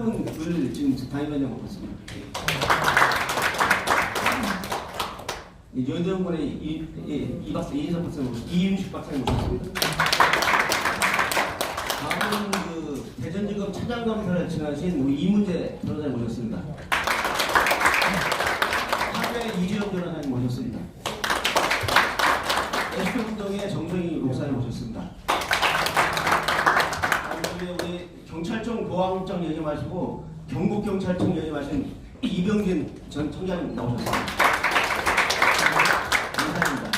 을 지금 담임하냐고 봤습니다. 연대원군의 이, 이, 이 박사, 이인석 박사님, 모셨- 이윤식 박사님 모셨습니다. 다음은 그 대전지검 차장검사를 지나신 우리 이문재 변호사님 모셨습니다. 하회 이주영 변호사님 모셨습니다. SP운동의 정정희 목사님 모셨습니다. 그다음에 우리 경찰청 보안국장 마시고 경북경찰청 마신 이병진 전 청장 나오셨습니다. 감사합니다.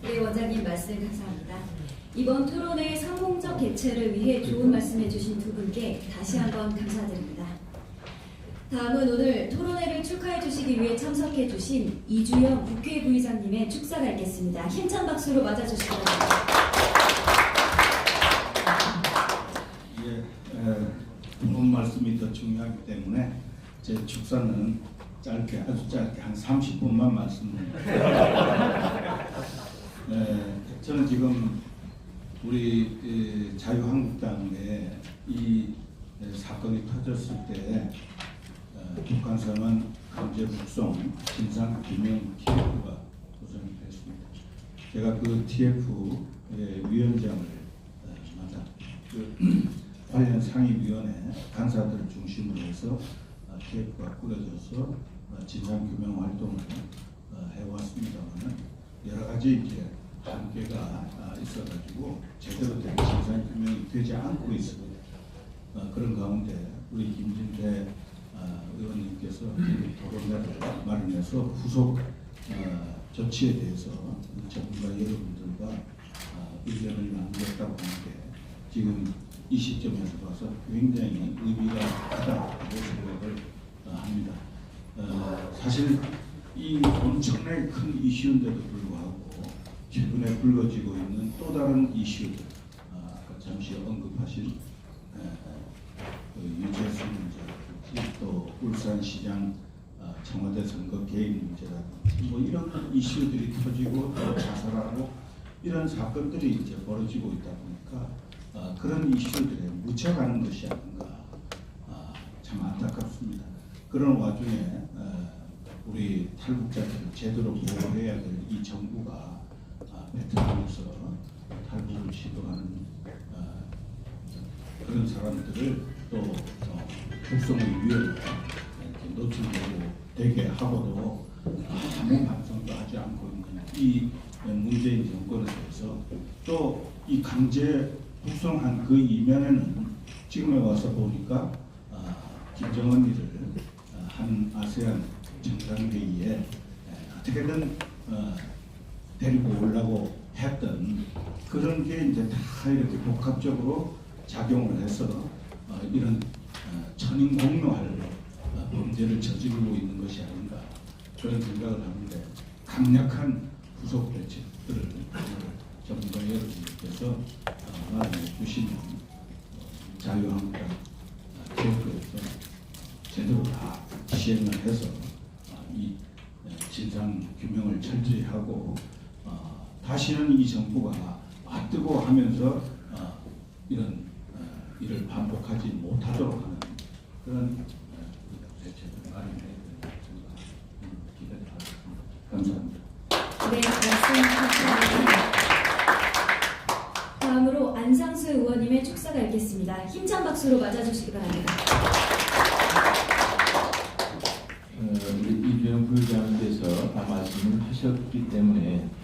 네, 원장님 말씀 감사합니다. 이번 토론의 성공적 개최를 위해 좋은 말씀해 주신 두 분께 다시 한번 감사드립니다. 다음은 오늘 토론회를 축하해 주시기 위해 참석해 주신 이주영 국회 부의장님의 축사가 있겠습니다. 힘찬 박수로 맞아 주시기 바랍니다. 본 말씀이 더 중요하기 때문에 제 축사는 짧게 아주 짧게 한 30분만 말씀드립니다. 에, 저는 지금 우리 에, 자유한국당에 이 에, 사건이 터졌을 때 어, 북한성은 강제 북송 진상 규명 TF가 구성이 됐습니다. 제가 그 TF의 위원장을 어, 맡아 그 관련 상임위원회 간사들을 중심으로 해서 어, TF가 꾸려져서 어, 진상 규명 활동을 어, 해왔습니다만 여러 가지 이제 한계가 아, 있어가지고 제대로 된 진상 규명이 되지 않고 있습니다. 어, 그런 가운데 우리 김진태 어, 의원님께서 이 토론회를 마련해서 후속 어, 조치에 대해서 전문가 여러분들과 어, 의견을 나누겠다고 하는데 지금 이 시점에서 봐서 굉장히 의미가 크다고 생각을 어, 합니다. 어, 사실 이 엄청나게 큰 이슈인데도 불구하고 최근에 불거지고 있는 또 다른 이슈들 어, 아까 잠시 언급하신 에, 그 유재수 문제라든지 또 울산시장 어, 청와대 선거 개입 문제라든지 뭐 이런 이슈들이 터지고 또 자살하고 이런 사건들이 이제 벌어지고 있다 보니까 어, 그런 이슈들에 묻혀가는 것이 아닌가 아, 참 안타깝습니다. 그런 와중에 어, 우리 탈북자들을 제대로 보호해야 될 이 정부가 아, 베트남에서 탈북을 시도하는 어, 그런 사람들을 또 어, 북송의 이렇게 노출되고 되게 하고도 아무 반성도 하지 않고 있는 이 문재인 정권에 대해서 또 이 강제 북송한 그 이면에는 지금에 와서 보니까 아, 김정은이를 아, 한 아세안 정상회의에 에, 어떻게든 어, 데리고 오려고 했던 그런 게 이제 다 이렇게 복합적으로 작용을 해서 어, 이런 어, 천인공노할 어, 범죄를 저지르고 있는 것이 아닌가 그런 생각을 하는데 강력한 후속 대책들을 전문가 여러분께서 어, 마련해 주시면 어, 자유한국당 대표에서 제대로 다 시행을 해서 어, 이 어, 진상 규명을 철저히 하고 어, 다시는 이 정부가 맞뜨고 하면서 어, 이런 어, 일을 반복하지 못하도록 하는 그런 어, 대책을 마련해야 된다 생각 기대하겠습니다. 감사합니다. 네, 말씀 감사합니다. 다음으로 안상수 의원님의 축사가 있겠습니다. 힘찬 박수로 맞아 주시기 바랍니다. 어, 우리 부의장께서 다 말씀을 하셨기 때문에 어,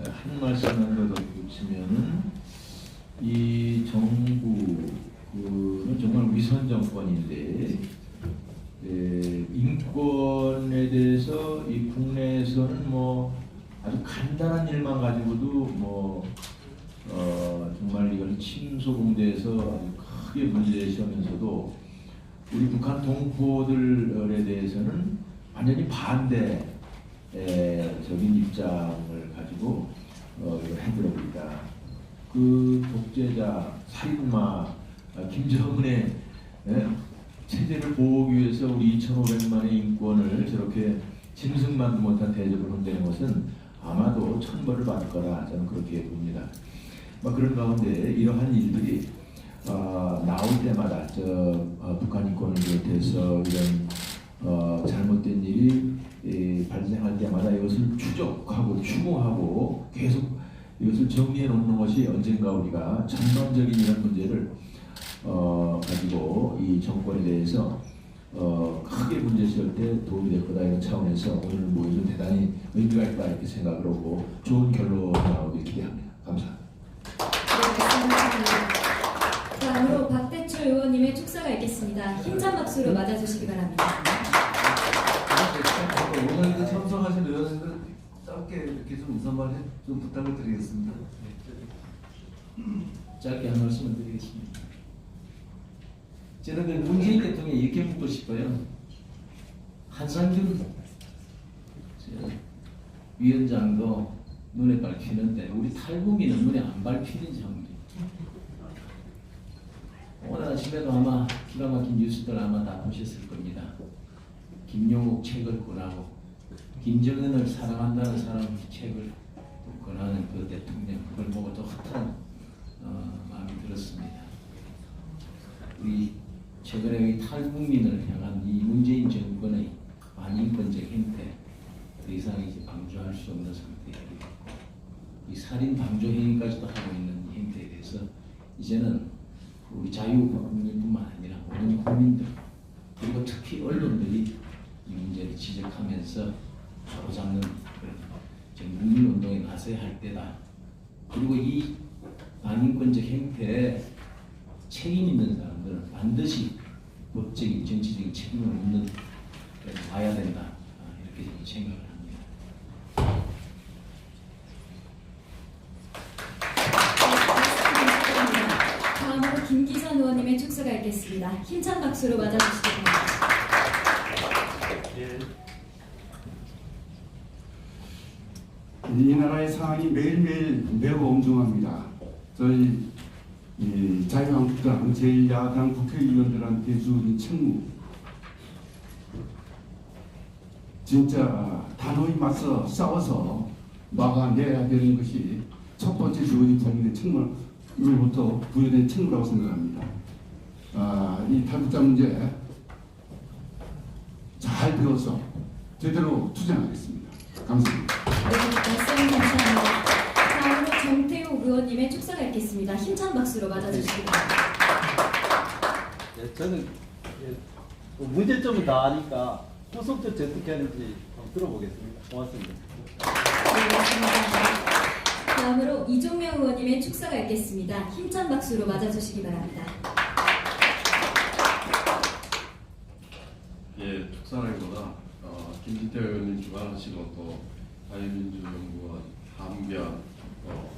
한 말씀만 더 덧붙이면은 이 정부는 정말 위선 정권인데 에, 인권에 대해서 이 국내에서는 뭐 아주 간단한 일만 가지고도 뭐 어, 정말 이걸 침소봉대에서 아주 크게 문제시하면서도 우리 북한 동포들에 대해서는 완전히 반대 적인 입장을 가지고 어, 있다. 그 독재자 살인마 아, 김정은의 예, 체제를 보호하기 위해서 우리 2,500만의 인권을 저렇게 짐승만도 못한 대접을 혼내는 것은 아마도 천벌을 받을 거라 저는 그렇게 봅니다. 막 그런 가운데 이러한 일들이 어, 나올 때마다 저 어, 북한 인권을 비롯해서 이런 어, 잘못된 일이 이, 발생할 때마다 이것을 추적하고 추궁하고 계속 이것을 정리해 놓는 것이 언젠가 우리가 전반적인 이런 문제를 어, 가지고 이 정권에 대해서 어, 크게 문제시할 때 도움이 될 거다 이런 차원에서 오늘 모임은 대단히 의미가 있다 이렇게 생각을 하고 좋은 결론이 나오길 기대합니다. 감사합니다. 네. 다음으로 박대출 의원님의 축사가 있겠습니다. 힘찬 박수로 맞아주시기 바랍니다. 오늘 이제 참석하신 의원님들 짧게 이렇게 좀 인사말 해- 좀 부탁을 드리겠습니다. 짧게 한 말씀을 드리겠습니다. 저는 그 문재인 대통령이 이렇게 묻고 싶어요. 한상균 저 위원장도 눈에 밟히는데 우리 탈북민은 눈에 안 밟히는지 한번 오늘 아침에도 아마 기가 막힌 뉴스들 아마 다 보셨을 겁니다. 김용욱 책을 권하고 김정은을 사랑한다는 사람의 책을 권하는 그 대통령 그걸 보고 또 핫한 어, 마음이 들었습니다. 우리 최근에 이 탈북민을 향한 이 문재인 정권의 반인권적 행태 더 이상 이제 방조할 수 없는 상태에 이르렀고 이 살인 방조 행위까지도 하고 있는 이 행태에 대해서 이제는 우리 자유국민뿐만 아니라 모든 국민들 그리고 특히 언론들이 이 문제를 지적하면서 바로잡는 국민운동에 나서야 할 때다. 그리고 이 반인권적 행태에 책임 있는 사람들은 반드시 법적인 정치적인 책임을 묻는 데 와야 된다. 아, 이렇게 저는 생각을 합니다. 다음으로 김기선 의원님의 축사가 있겠습니다. 힘찬 박수로 맞아주시기 바랍니다. 예. 이 나라의 상황이 매일매일 매우 엄중합니다. 저희 이 자유한국당 제1야당 국회의원들한테 주어진 책무 진짜 단호히 맞서 싸워서 막아내야 되는 것이 첫 번째 주어진 국민의 책무로부터 부여된 책무라고 생각합니다. 아, 이 탈북자 문제 잘 배워서 제대로 투쟁하겠습니다. 감사합니다. 네, 말씀 감사합니다. 다음으로 정태욱 의원님의 축사가 있겠습니다. 힘찬 박수로 맞아주시기 바랍니다. 예, 저는 예, 뭐 문제점을 다 아니까 후속적 어떻게 하는지 한번 들어보겠습니다. 고맙습니다. 네, 말씀합니다. 다음으로 이종명 의원님의 축사가 있겠습니다. 힘찬 박수로 맞아주시기 바랍니다. 예, 축사라기보다 어, 김진태 의원님 주관하시고 또 자유민주연구원, 한변, 또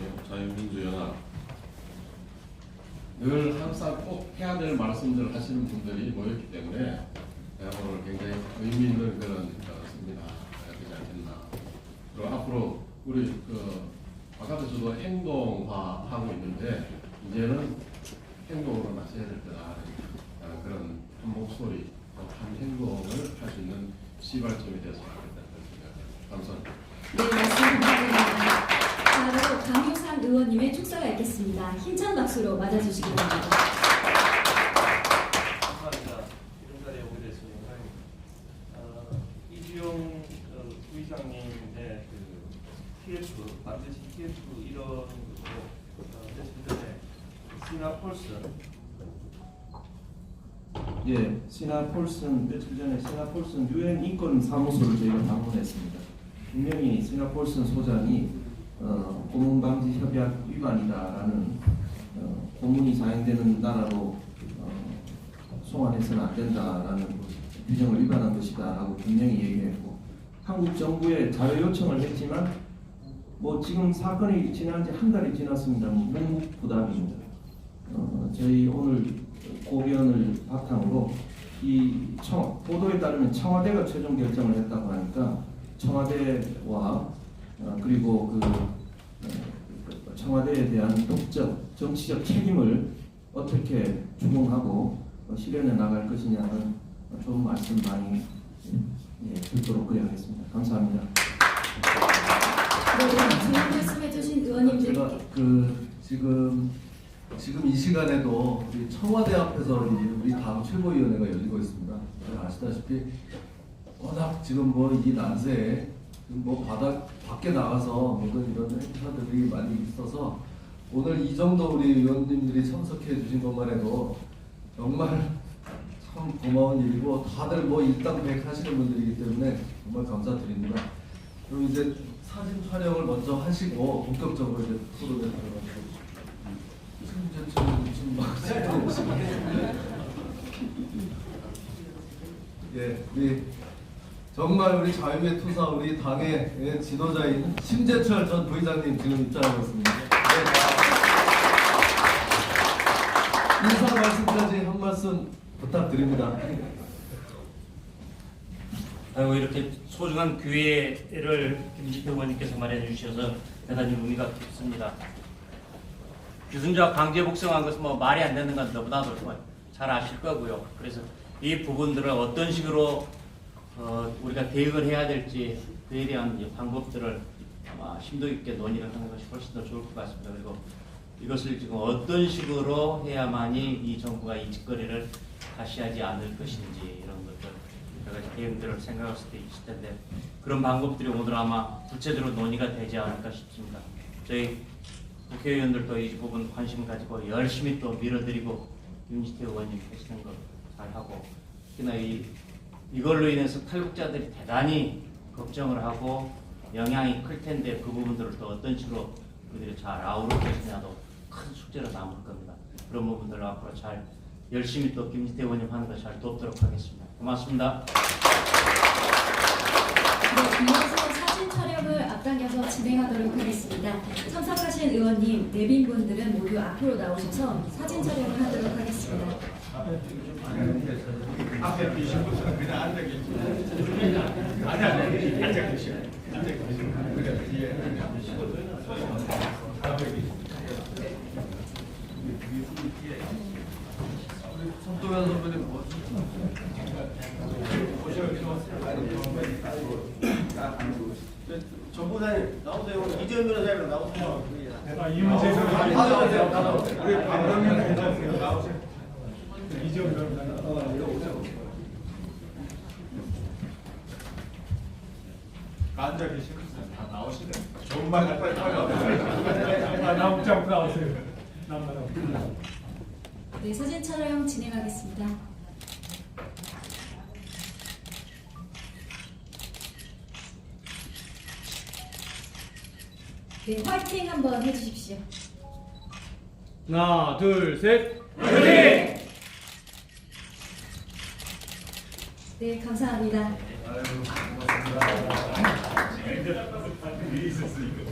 예, 자유민주연합 늘 항상 꼭 해야 될 말씀들 하시는 분들이 모였기 때문에 오늘 굉장히 의미 있는 그런 어, 세미나 되지 않겠나. 그리고 앞으로 우리 그 바깥에서도 행동화하고 있는데 이제는 행동으로 나서야 될 때다. 어, 그런 한 목소리, 또한 행동을 할 수 있는 시발점이 되었으면 좋겠다는 생각입니다. 감사합니다. 네, 말씀 감사드립니다. 다음으로 강효상 의원님의 축사가 있겠습니다. 힘찬 박수로 맞아주시기 바랍니다. 이런 자리에 오게 돼서 영광입니다. 어, 이주용 어, 부의장님의 그 TF 반드시 TF 이런 거고 어, 며칠 전에 시나 폴슨 예, 시나 폴슨 며칠 전에 시나 폴슨 유엔 인권 사무소를 저희가 방문했습니다. 분명히 시나 폴슨 소장이 어, 고문 방지 협약 위반이다라는 어, 고문이 사용되는 나라로 어, 송환해서는 안 된다라는 규정을 위반한 것이다라고 분명히 얘기했고 한국 정부에 자료 요청을 했지만 뭐 지금 사건이 지난 지 한 달이 지났습니다. 묵묵부답입니다. 어, 저희 오늘 고견을 바탕으로 이 청, 보도에 따르면 청와대가 최종 결정을 했다고 하니까 청와대와 어, 그리고 그 어, 청와대에 대한 법적 정치적 책임을 어떻게 주문하고 어, 실현해 나갈 것이냐는 좋은 말씀 많이 예, 듣도록 그래 하겠습니다. 감사합니다. 네, 좋은 말씀해 주신 의원님들께 제가 그 지금 지금 이 시간에도 우리 청와대 앞에서 우리 당 최고위원회가 열리고 있습니다. 아시다시피 워낙 지금 뭐 이 난세에 뭐 바닥 밖에 나가서 모든 이런 행사들이 많이 있어서 오늘 이 정도 우리 의원님들이 참석해 주신 것만 해도 정말 참 고마운 일이고 다들 뭐 일당백 하시는 분들이기 때문에 정말 감사드립니다. 그럼 이제 사진 촬영을 먼저 하시고 본격적으로 이제 토론에 막, 예, 우리 정말 우리 자유의 투사 우리 당의 예, 지도자인 심재철 전 부의장님 지금 입장하고 있습니다. 네. 인사 말씀까지 한 말씀 부탁드립니다. 아이고 이렇게 소중한 기회를 김지태 의원님께서 마련해 주셔서 대단히 의미가 깊습니다. 규순자 강제 복성한 것은 뭐 말이 안 되는 건 너무나도 잘 아실 거고요. 그래서 이 부분들을 어떤 식으로 어, 우리가 대응을 해야 될지 그에 대한 방법들을 아마 심도 있게 논의를 하는 것이 훨씬 더 좋을 것 같습니다. 그리고 이것을 지금 어떤 식으로 해야만이 이 정부가 이 짓거리를 다시 하지 않을 것인지 이런 것들 여러 가지 대응들을 생각할 수도 있을 텐데 그런 방법들이 오늘 아마 구체적으로 논의가 되지 않을까 싶습니다. 저희 국회의원들도 이 부분 관심 가지고 열심히 또 밀어드리고 윤지태 의원님 하시는 거 잘하고 특히나 이 이걸로 인해서 탈북자들이 대단히 걱정을 하고 영향이 클 텐데 그 부분들을 또 어떤 식으로 그들이 잘 아우를 것이냐도 큰 숙제로 남을 겁니다. 그런 부분들을 앞으로 잘 열심히 또 김지태 의원님 하는 거 잘 돕도록 하겠습니다. 고맙습니다. 네, 앞당겨서 진행하도록 하겠습니다. 참석하신 의원님, 내빈분들은 모두 앞으로 나오셔서 사진 촬영을 하도록 하겠습니다. 앞에 계신 분들은 그냥 앉아 계시고 아니 아니 앉아 계시고 앉아 계시고 그래 뒤에 앞에 계시고 손동현 선배님 뭐 정부사님 나오세요. 이재현 변호사님 나오세요. 이 문제 좀 받아오세요, 받아오세요. 우리 박병현? 나오세요. 이재용 변호사님. 어, 이리 오세요. 앉아 계시고 다 나오시네. 좋은 말 빨리 빨리 나오세요. 아, 나오세요. 나오세요. 네, 사진 촬영 진행하겠습니다. 네, 화이팅 한번 해주십시오. 하나, 둘, 셋. 네, 감사합니다. 있었으니까.